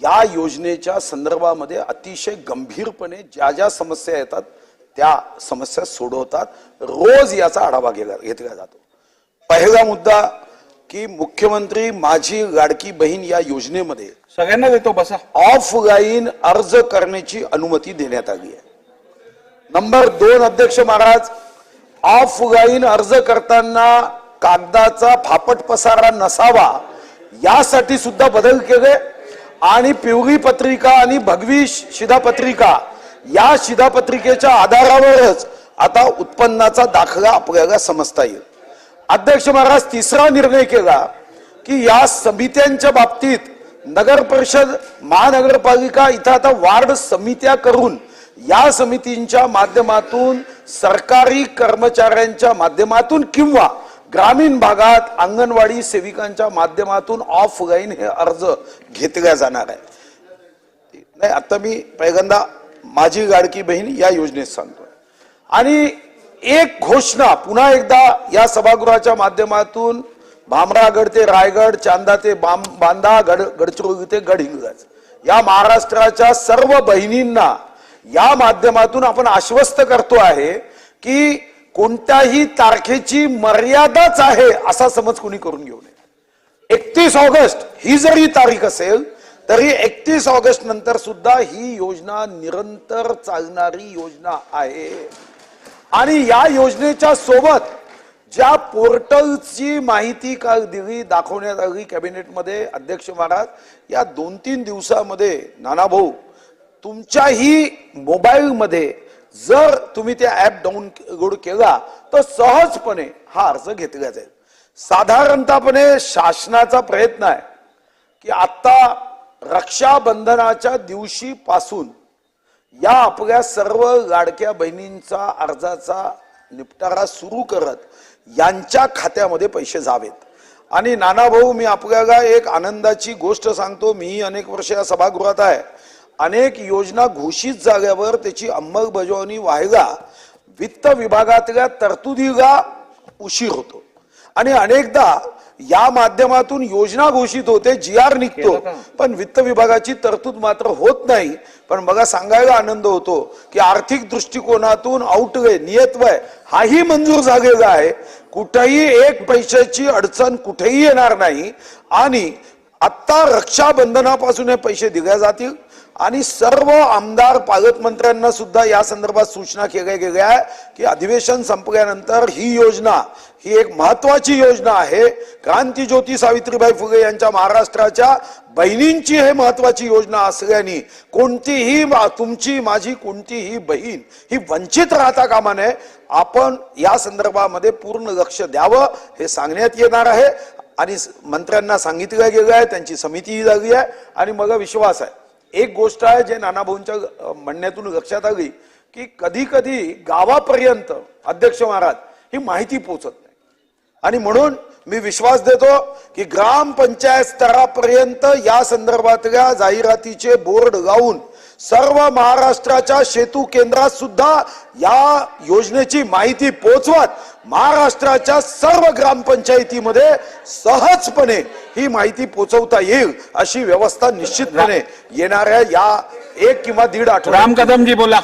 या योजनेच्या संदर्भामध्ये अतिशय गंभीरपणे ज्या ज्या समस्या येतात त्या समस्या सोडवतात. रोज याचा आढावा घेतला घेतला जातो. पहिला मुद्दा की मुख्यमंत्री माझी लाडकी बहीण या योजनेमध्ये सगळ्यांना देतो बसा. ऑफलाईन अर्ज करण्याची अनुमती देण्यात आली आहे. नंबर दोन अध्यक्ष महाराज ऑफलाईन अर्ज करताना कागदाचा फापट पसारा नसावा यासाठी सुद्धा बदल केले. आणि पिवळी पत्रिका आणि भगवी शिधापत्रिका या शिधापत्रिकेच्या आधारावरच आता उत्पन्नाचा दाखला आपल्याला समजता येईल. अध्यक्ष महाराज तिसरा निर्णय केला की या समित्यांच्या बाबतीत नगर परिषद महानगरपालिका इथं आता वार्ड समित्या करून या समितींच्या माध्यमातून सरकारी कर्मचाऱ्यांच्या माध्यमातून किंवा ग्रामीण भागात अंगणवाडी सेविकांच्या माध्यमातून ऑफलाईन हे अर्ज घेतल्या जाणार आहे नाही आता मी पहिल्यांदा माझी गाडकी बहीण या योजनेत सांगतो आणि एक घोषणा पुन्हा एकदा या सभागृहाच्या माध्यमातून भामरागड ते रायगड चांदा ते बाम बांदा गड गडचिरोली ते गडहिंगज या महाराष्ट्राच्या सर्व बहिणींना या माध्यमातून आपण आश्वस्त करतो आहे की कोणत्याही तारखेची मर्यादाच आहे असा समज कोणी करून घेऊ नये. एकतीस ऑगस्ट ही जरी तारीख असेल तरी एकतीस ऑगस्ट नंतर सुद्धा ही योजना निरंतर चालणारी योजना आहे. आणि या योजनेच्या सोबत ज्या पोर्टलची माहिती काल दिली दाखवण्यात आली कॅबिनेटमध्ये अध्यक्ष महाराज या दोन तीन दिवसामध्ये नाना भाऊ तुमच्याही मोबाईलमध्ये जर तुम्ही ते ऍप डाऊनलोड केला तर सहजपणे हा अर्ज घेतला जाईल. साधारणतःपणे शासनाचा प्रयत्न आहे की आत्ता रक्षाबंधनाच्या दिवशीपासून या आपल्या सर्व लाडक्या बहिणींचा अर्जाचा निपटारा सुरू करत यांच्या खात्यामध्ये पैसे जावेत. आणि नाना भाऊ मी आपल्याला एक आनंदाची गोष्ट सांगतो. मी अनेक वर्ष या सभागृहात आहे. अनेक योजना घोषित झाल्यावर त्याची अंमलबजावणी व्हायला वित्त विभागातल्या तरतुदीला उशीर होतो. आणि अनेकदा या माध्यमातून योजना घोषित होते जी आर निघतो? पण वित्त विभागाची तरतूद मात्र होत नाही. पण मला सांगायला आनंद होतो की आर्थिक दृष्टिकोनातून आउटवे नियतवय हाही मंजूर झालेला आहे. कुठेही एक पैशाची अडचण कुठेही येणार नाही. आणि आत्ता रक्षाबंधनापासून हे पैसे दिले जातील. आणि सर्व आमदार पालकमंत्र्यांना सुद्धा या संदर्भात सूचना केल्या गेल्या आहे की अधिवेशन संपल्यानंतर ही योजना ही एक महत्वाची योजना आहे. क्रांती ज्योती सावित्रीबाई फुले यांच्या महाराष्ट्राच्या बहिणींची हे महत्वाची योजना असल्याने कोणतीही तुमची माझी कोणतीही बहीण ही वंचित राहता कामा नये. आपण या संदर्भामध्ये पूर्ण लक्ष द्यावं हे सांगण्यात येणार आहे. आणि मंत्र्यांना सांगितलं गेलं आहे त्यांची समितीही झाली आहे. आणि मला विश्वास आहे. एक गोष्ट आहे जे नानाभाऊंच्या म्हणण्यातून लक्षात आली की कधी कधी गावापर्यंत अध्यक्ष महाराज ही माहिती पोचत नाही. आणि म्हणून मी विश्वास देतो की ग्रामपंचायत स्तरापर्यंत या संदर्भातल्या जाहिरातीचे बोर्ड लावून सर्व महाराष्ट्राच्या सेतू केंद्रात सुद्धा या योजनेची माहिती पोचवत महाराष्ट्राच्या सर्व ग्रामपंचायतीमध्ये सहजपणे ही माहिती पोचवता येईल अशी व्यवस्था निश्चितपणे येणाऱ्या या एक किंवा दीड राम कदमजी बोला.